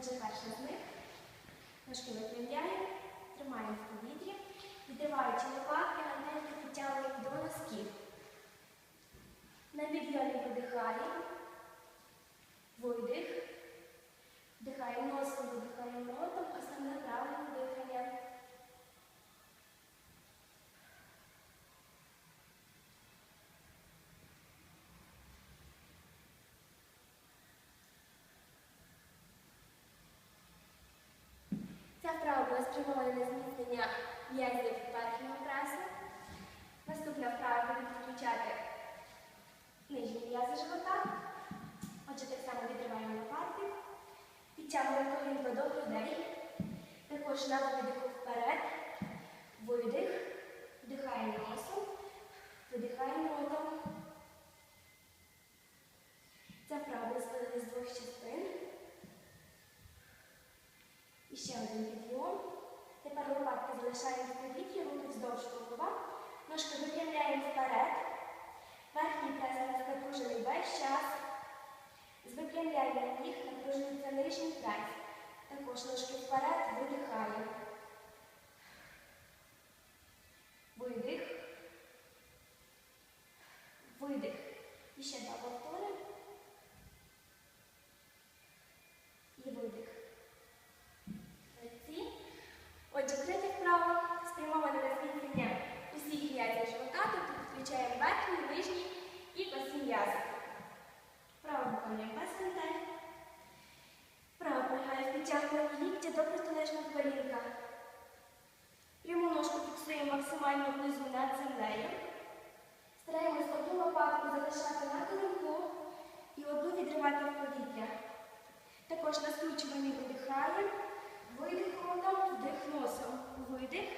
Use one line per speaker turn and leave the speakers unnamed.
Вже перша з них. Ножки випрямляємо, тримаємо в повітрі, відриваючи лопатки, на антенки підтягуємо до носків. На підйомі видихаємо. Вправа спрямована на зміцнення м'язів верхнього пресу. Наступна вправа буде підключати нижні м'язи живота. Отже, так само відриваємо лопатки, підтягуємо колінко до грудей. Також на видиху вперед, видих, вдихаємо носом, видихаємо ротом. Ця вправа буде складена з двох частин. І ще один підйом. Тепер лопатки залишаємо в повітрі, руки вздовж голова. Ножки випрямляємо вперед. Верхній прес напружений весь час. З випрямлянням ніг напружується нижній прес. Також ножки вперед, видихаємо. Видих. Видих. І ще два повтори. І видих. Молодці. Отже, третя вправа спрямована на зміцнення усіх м'язів живота, підключаємо верхній, нижній і косі м'язи. Вправо виконуємо без гантель. Вправо полягає в підтягуванні ліктя до протилежного колінка. Пряму ножку фіксуємо максимально внизу над землею. Стараємось одну лопатку залишати на колінку і одну відривати в повітря. Також на скручуванні видихаємо. Видих ротом, вдих носом. Видих.